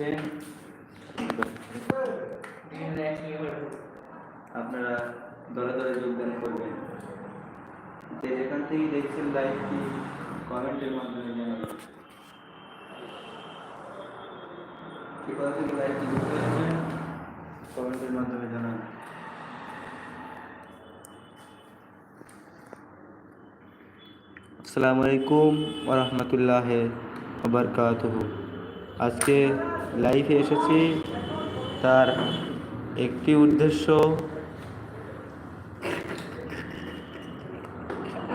আসছেন আপনারা দলে দলে যোগদান করবেন যে যেখান থেকে দেখছেন লাইভটি কমেন্টের মাধ্যমে জানাবেন কি কথা থেকে লাইভটি যুক্ত হয়েছেন কমেন্টের মাধ্যমে জানাবেন আসসালামু আলাইকুম ওরহমতুল্লাহ বরকাত আজকে লাইভে এসেছি। তার একটি উদ্দেশ্য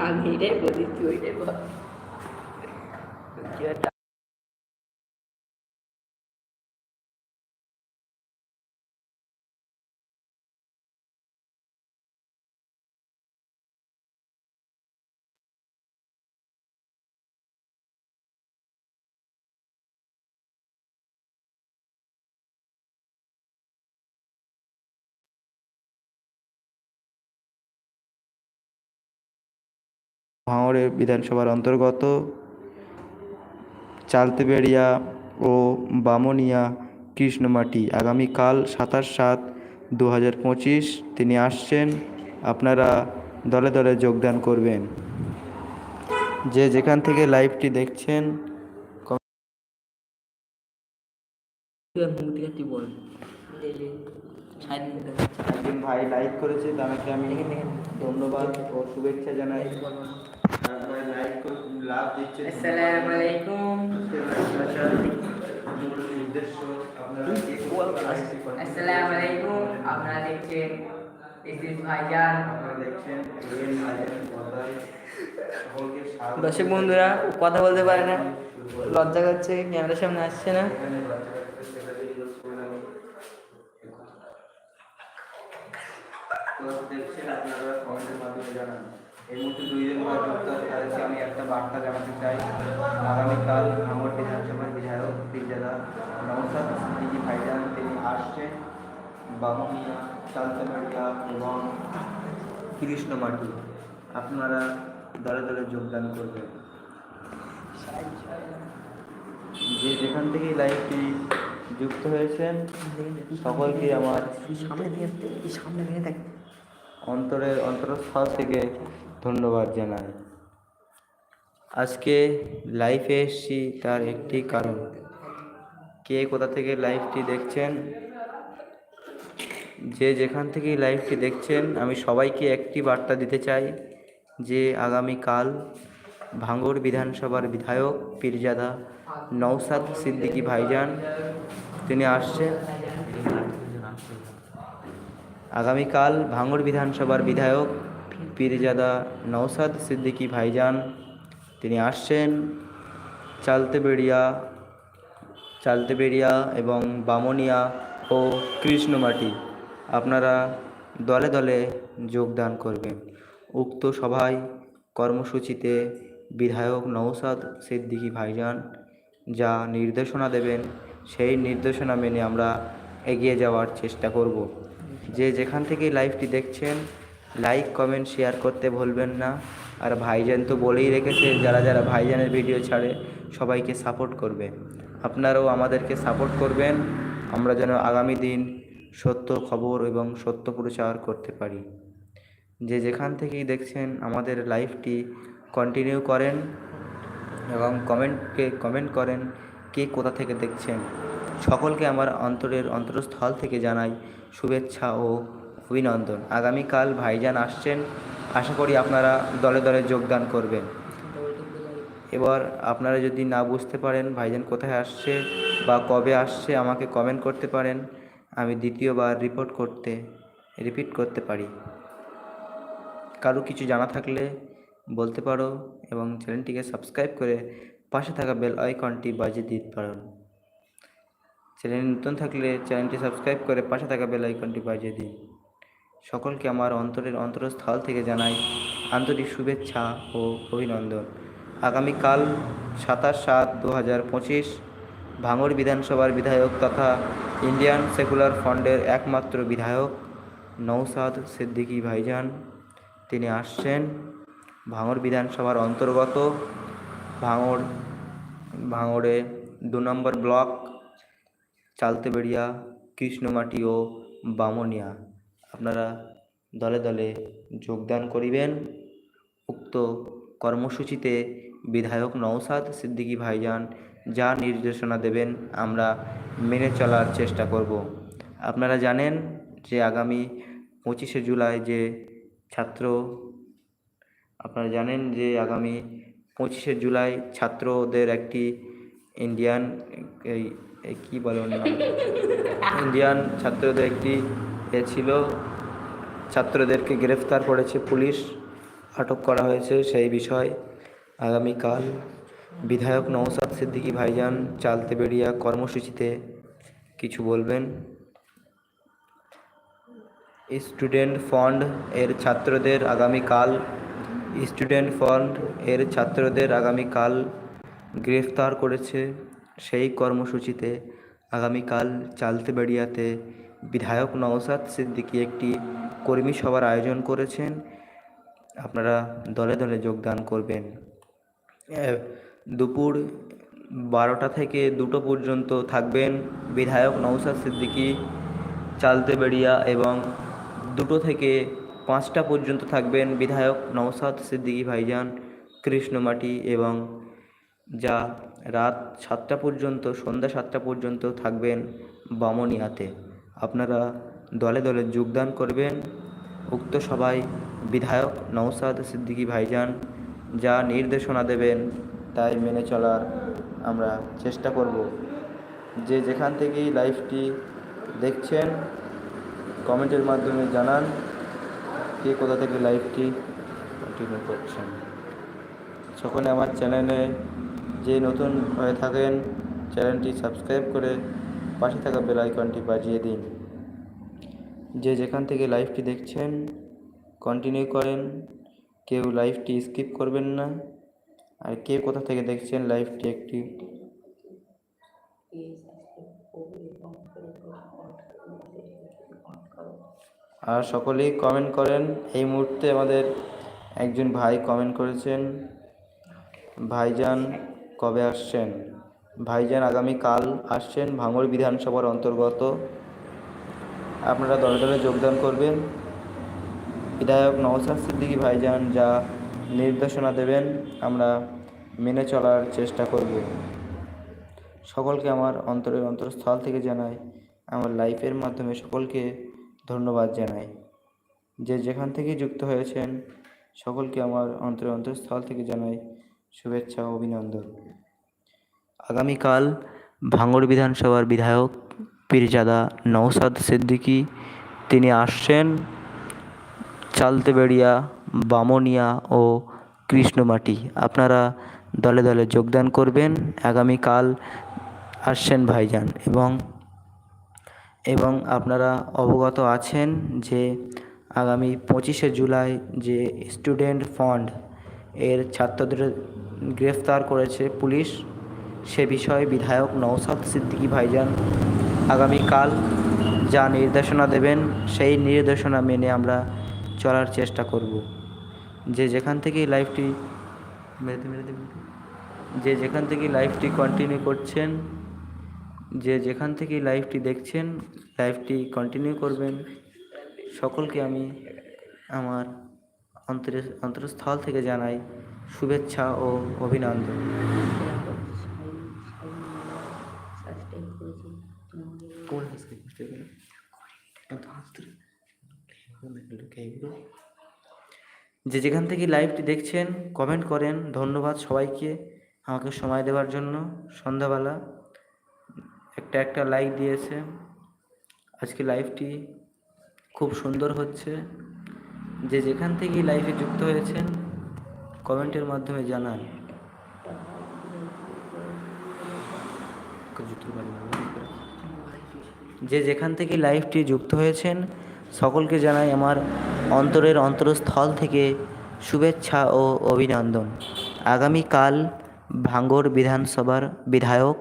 আমি রে বলি তুই রে ভাঙড়ে বিধানসভার অন্তর্গত চালতেবেড়িয়া ও বামনিয়া কৃষ্ণমাটি। আগামীকাল সাতাশ সাত দু হাজার পঁচিশ তিনি আসছেন। আপনারা দলে দলে যোগদান করবেন। যে যেখান থেকে লাইভটি দেখছেন ভাই লাইভ করেছে তাকে আমি ধন্যবাদ ও শুভেচ্ছা জানাই। আসসালামু আলাইকুম আসসালামু আলাইকুম আপনারা দেখছেন দর্শক বন্ধুরা কথা বলতে পারে না। লজ্জা করছে ক্যামেরার সামনে আসছে না। দেখছেন আপনারা কমেন্টের মাধ্যমে জানান। এই মুহূর্তে দুইজন ভাই যুক্ত আছে তাদেরকে আমি একটা বার্তা জানাতে চাই। আগামীকাল আমার বিধানসভার বিধায়ক পীরজাদা নমসাদ সিদ্দিকি ভাইজান তিনি আসছেন। বামুনিয়া চালতামাটিয়া এবং কৃষ্ণমাটি আপনারা দলে দলে যোগদান করবেন। যে যেখান থেকে লাইভটি যুক্ত হয়েছেন সকলকে আমার সামনে দিয়ে সামনে দিয়ে দেখ। অন্তরের অন্তরস্থল থেকে ধন্যবাদ জানাই। আজকে লাইফে এসেছি তার একটি কারণ। কে কোথা থেকে লাইভটি দেখছেন? যে যেখান থেকে লাইভটি দেখছেন, আমি সবাইকে একটি বার্তা দিতে চাই যে আগামীকাল ভাঙ্গর বিধানসভার বিধায়ক পীরজাদা নৌসাদ সিদ্দিকি ভাইজান, তিনি আসছেন। আগামীকাল ভাঙড় বিধানসভার বিধায়ক পীরজাদা নৌসাদ সিদ্দিকী ভাইজান, তিনি আসছেন চালতে বেড়িয়া চালতে বেড়িয়া এবং বামনিয়া ও কৃষ্ণমাটি। আপনারা দলে দলে যোগদান করবেন। উক্ত সভায় কর্মসূচিতে বিধায়ক নৌসাদ সিদ্দিকী ভাইজান যা নির্দেশনা দেবেন, সেই নির্দেশনা মেনে আমরা এগিয়ে যাওয়ার চেষ্টা করব। যে যেখান থেকে লাইভটি দেখছেন লাইক কমেন্ট শেয়ার করতে ভুলবেন না। আর ভাইজান তো বলেই রেখেছে, যারা যারা ভাইজানের ভিডিও ছাড়ে, সবাইকে সাপোর্ট করবে। আপনারাও আমাদেরকে সাপোর্ট করবেন। আমরা যেন আগামী দিন সত্য খবর এবং সত্য প্রচার করতে পারি। যে যেখান থেকেই দেখছেন আমাদের লাইভটি কন্টিনিউ করেন এবং কমেন্টকে কমেন্ট করেন কে কোথা থেকে দেখছেন। সকলকে আমার অন্তরের অন্তরস্থল থেকে জানাই শুভেচ্ছা ও অভিনন্দন। আগামীকাল ভাইজান আসছেন। আশা করি আপনারা দলে দলে যোগদান করবেন। এবার আপনারা যদি না বুঝতে পারেন ভাইজান কোথায় আসছে বা কবে আসছে, আমাকে কমেন্ট করতে পারেন। আমি দ্বিতীয়বার রিপোর্ট করতে রিপিট করতে পারি। কারও কিছু জানা থাকলে বলতে পারো এবং চ্যানেলটিকে সাবস্ক্রাইব করে পাশে থাকা বেল আইকনটি বাজিয়ে দিতে পারেন চ্যানেল নতুন থাকলে চ্যানেলটি সাবস্ক্রাইব করে পাশে থাকা বেল আইকনটি বাজিয়ে দিন। সকলকে আমার অন্তরের অন্তরস্থল থেকে জানাই আন্তরিক শুভেচ্ছা ও অভিনন্দন। আগামীকাল সাতাশ সাত দু হাজার পঁচিশ ভাঙড় বিধানসভার বিধায়ক তথা ইন্ডিয়ান সেকুলার ফ্রন্টের একমাত্র বিধায়ক নৌসাদ সিদ্দিকী ভাইজান, তিনি আসছেন ভাঙড় বিধানসভার অন্তর্গত। ভাঙড়, ভাঙড়ে দু নম্বর ব্লক, চালতেবেড়িয়া, কৃষ্ণমাটি ও বামুনিয়া। আপনারা দলে দলে যোগদান করিবেন। উক্ত কর্মসূচিতে বিধায়ক নওশাদ সিদ্দিকী ভাইজান যা নির্দেশনা দেবেন আমরা মেনে চলার চেষ্টা করব। আপনারা জানেন যে আগামী পঁচিশে জুলাই যে ছাত্র, আপনারা জানেন যে আগামী পঁচিশে জুলাই ছাত্রদের একটি ইন্ডিয়ান, এই কী বলে ইন্ডিয়ান ছাত্রদের একটি এ ছিল। ছাত্রদেরকে গ্রেফতার করেছে পুলিশ। আটক করা হয়েছে সেই বিষয়। আগামীকাল বিধায়ক নওসাদ সিদ্দিকী ভাইজান চালতে বেরিয়া কর্মসূচিতে কিছু বলবেন। স্টুডেন্ট ফান্ড এর ছাত্রদের আগামীকাল, স্টুডেন্ট ফান্ড এর ছাত্রদের আগামীকাল গ্রেফতার করেছে সেই কর্মসূচিতে। আগামীকাল চালতে বেড়িয়াতে বিধায়ক নওসাদ সিদ্দিকী একটি কর্মী সভার আয়োজন করেছেন। আপনারা দলে দলে যোগদান করবেন। দুপুর বারোটা থেকে দুটো পর্যন্ত থাকবেন বিধায়ক নওসাদ সিদ্দিকী, চালতে বেড়িয়া এবং দুটো থেকে পাঁচটা পর্যন্ত থাকবেন বিধায়ক নওসাদ সিদ্দিকী ভাইজান, কৃষ্ণমাটি এবং যা রাত সাতটা পর্যন্ত, সন্ধ্যা সাতটা পর্যন্ত থাকবেন বামনিয়াতে। আপনারা দলে দলে যোগদান করবেন। উক্ত সভায় বিধায়ক নওশাদ সিদ্দিকী ভাইজান যা নির্দেশনা দেবেন, তাই মেনে চলার আমরা চেষ্টা করব। যে যেখান থেকেই লাইভটি দেখছেন, কমেন্টের মাধ্যমে জানান কে কোথা থেকে লাইভটি কন্টিনিউ করছেন। সকলে আমার চ্যানেলে যে নতুন হয়ে থাকেন, চ্যানেলটি সাবস্ক্রাইব করে পাশে থাকা বেল আইকনটি বাজিয়ে দিন। যে যেখান থেকে লাইভটি দেখছেন কন্টিনিউ করেন। কেউ লাইভটি স্কিপ করবেন না। আর কে কোথা থেকে দেখছেন লাইভটি একটি আর সকলেই কমেন্ট করেন। এই মুহূর্তে আমাদের একজন ভাই কমেন্ট করেছেন। ভাইজান কবে আসছেন? ভাইজান আগামী কাল আসছেন ভাঙড় বিধানসভার অন্তর্গত। আপনারা দলে দলে যোগদান করবেন। বিধায়ক নওশাদ সিদ্দিকী ভাইজান যা নির্দেশনা দেবেন, আমরা মেনে চলার চেষ্টা করব। সকলকে আমার অন্তরের অন্তরস্থল থেকে জানাই, আমার লাইফের মাধ্যমে সকলকে ধন্যবাদ জানাই। যে যেখান থেকে যুক্ত হয়েছেন, সকলকে আমার অন্তরের অন্তরস্থল থেকে জানাই শুভেচ্ছা অভিনন্দন। আগামীকাল ভাঙড় বিধানসভার বিধায়ক পীরজাদা নওশাদ সিদ্দিকী, তিনি আসছেন চালতেবেড়িয়া, বামনিয়া ও কৃষ্ণমাটি। আপনারা দলে দলে যোগদান করবেন। আগামীকাল আসছেন ভাইজান এবং এবং আপনারা অবগত আছেন যে আগামী পঁচিশে জুলাই যে স্টুডেন্ট ফান্ড এর ছাত্রদের গ্রেফতার করেছে পুলিশ সে বিষয়ে বিধায়ক নওশাদ সিদ্দিকী ভাইজান আগামীকাল যা নির্দেশনা দেবেন, সেই নির্দেশনা মেনে আমরা চলার চেষ্টা করব। যে যেখান থেকেই লাইভটি মেরে মেরে দেবেন যে যেখান থেকে লাইভটি কন্টিনিউ করছেন, যে যেখান থেকে লাইভটি দেখছেন, লাইভটি কন্টিনিউ করবেন, সকলকে আমি আমার অন্তরের অন্তরস্থল থেকে জানাই শুভেচ্ছা ও অভিনন্দন। যে যেখান থেকে লাইভটি দেখছেন কমেন্ট করেন। ধন্যবাদ সবাইকে আমাকে সময় দেওয়ার জন্য। সন্ধ্যাবেলা একটা একটা লাইক দিয়েছে। আজকে লাইভটি খুব সুন্দর হচ্ছে। যে যেখান থেকে লাইভে যুক্ত হয়েছেন কমেন্টের মাধ্যমে জানান। যে যেখান থেকে লাইভটি যুক্ত হয়েছেন সকলকে জানাই আমার অন্তরের অন্তরস্থল থেকে শুভেচ্ছা ও অভিনন্দন। আগামীকাল ভাঙ্গর বিধানসভার বিধায়ক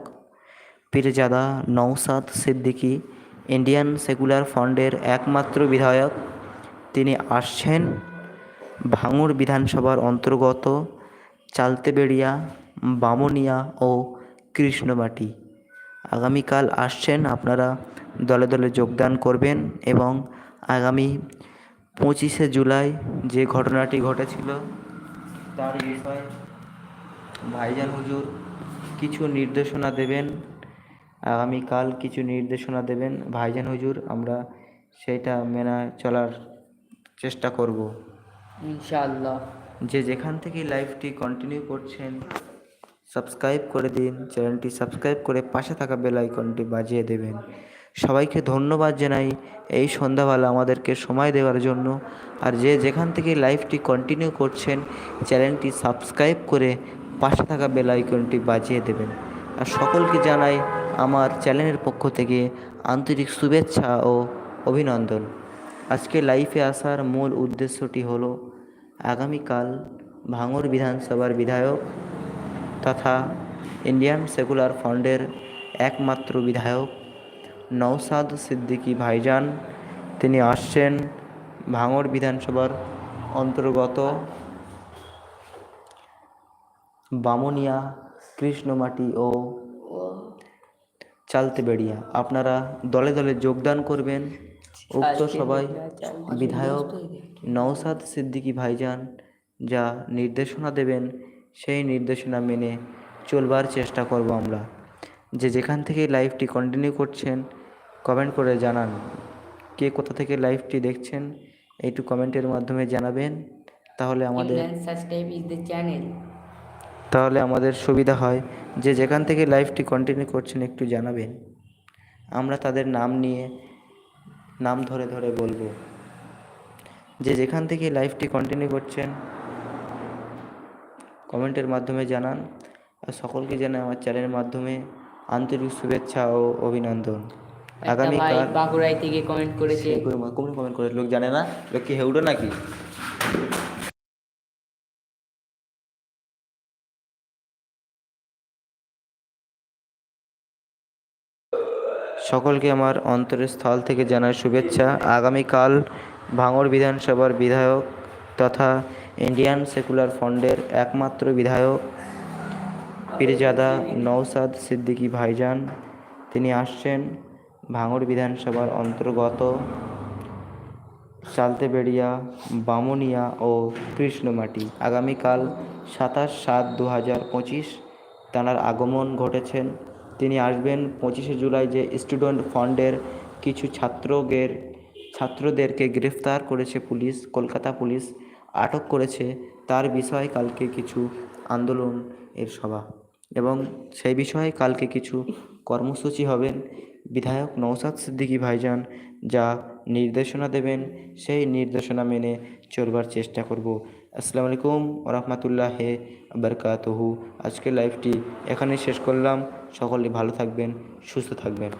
পীরজাদা নওশাদ সিদ্দিকী, ইন্ডিয়ান সেকুলার ফন্ডের একমাত্র বিধায়ক, তিনি আসছেন ভাঙড় বিধানসভার অন্তর্গত চালতেবেড়িয়া, বামনিয়া ও কৃষ্ণবাটি। আগামীকাল আসছেন আপনারা দলে দলে যোগদান করবেন এবং আগামী পঁচিশে জুলাই যে ঘটনাটি ঘটেছিল তার বিষয়ে ভাইজান হুজুর কিছু নির্দেশনা দেবেন। আগামীকাল কিছু নির্দেশনা দেবেন। ভাইজান হুজুর আমরা সেটা মেনে চলার চেষ্টা করব। ইনশাআল্লাহ। যে যেখান থেকে লাইভটি কন্টিনিউ করছেন সাবস্ক্রাইব করে দিন। চ্যানেলটি সাবস্ক্রাইব করে পাশে থাকা বেল আইকনটি বাজিয়ে দেবেন। সবাইকে ধন্যবাদ জানাই এই সন্ধ্যাবেলা আমাদেরকে সময় দেওয়ার জন্য। আর যে যেখান থেকে লাইভটি কন্টিনিউ করছেন, চ্যানেলটি সাবস্ক্রাইব করে পাশে থাকা বেল আইকনটি বাজিয়ে দেবেন। আর সকলকে জানাই আমার চ্যানেলের পক্ষ থেকে আন্তরিক শুভেচ্ছা ও অভিনন্দন। আজকে লাইভে আসার মূল উদ্দেশ্যটি হলো, আগামীকাল ভাঙড় বিধানসভার বিধায়ক তথা ইন্ডিয়ান সেকুলার ফ্রন্টের একমাত্র বিধায়ক নওসাদ সিদ্দিকী ভাইজান। তিনি আসছেন ভাঙড় বিধানসভার অন্তর্গত বামুনিয়া কৃষ্ণমাটি ও চালতেবেড়িয়া। আপনারা দলে দলে যোগদান করবেন। উক্ত সভায় বিধায়ক নওসাদ সিদ্দিকী ভাইজান যা নির্দেশনা দেবেন সেই নির্দেশনা মেনে চলবার চেষ্টা করব আমরা। যে যেখান থেকে লাইভটি কন্টিনিউ করছেন কমেন্ট করে জানান কে কোথা থেকে লাইভটি দেখছেন একটু কমেন্টের মাধ্যমে জানাবেন তাহলে আমাদের সাবস্ক্রাইব ইজ দ্য চ্যানেল তাহলে আমাদের সুবিধা হয় যে যেখান থেকে লাইভটি কন্টিনিউ করছেন একটু জানাবেন। আমরা তাদের নাম নিয়ে নাম ধরে ধরে বলব। যে যেখান থেকে লাইভটি কন্টিনিউ করছেন কমেন্টের মাধ্যমে জানান আর সকলকে জানাই আমার চ্যানেলের মাধ্যমে আন্তরিক শুভেচ্ছা ও অভিনন্দন। আগামীকাল বাঁকুড়াই থেকে কমেন্ট করেছে। কোন কমেন্ট করে লোক জানে না? লোক কি হেউডো নাকি? সকলকে আমার অন্তরের স্থল থেকে জানাই শুভেচ্ছা। আগামীকাল ভাঙড় বিধানসভার বিধায়ক তথা ইন্ডিয়ান সেকুলার ফন্ডের একমাত্র বিধায়ক পীরজাদা নওসাদ সিদ্দিকী ভাইজান তিনি আসছেন। ভাঙড় বিধানসভার অন্তর্গত চালতেবেড়িয়া বামুনিয়া ও কৃষ্ণমাটি। আগামীকাল সাতাশ সাত দু হাজার পঁচিশ তাঁর আগমন ঘটেছেন। তিনি আসবেন পঁচিশে জুলাই যে স্টুডেন্ট ফান্ডের কিছু ছাত্রদের ছাত্রদেরকে গ্রেফতার করেছে পুলিশ, কলকাতা পুলিশ আটক করেছে। তার বিষয়ে কালকে কিছু আন্দোলন এর সভা এবং সেই বিষয়ে কালকে কিছু কর্মসূচি হবেন। বিধায়ক নৌসাদ সিদ্দিকী ভাইজান যা নির্দেশনা দেবেন, সেই নির্দেশনা মেনে চলবার চেষ্টা করব। আসসালামু আলাইকুম ওরহমতুল্লাহ বারকাতহু আজকের লাইভটি এখানেই শেষ করলাম। সকলে ভালো থাকবেন, সুস্থ থাকবেন।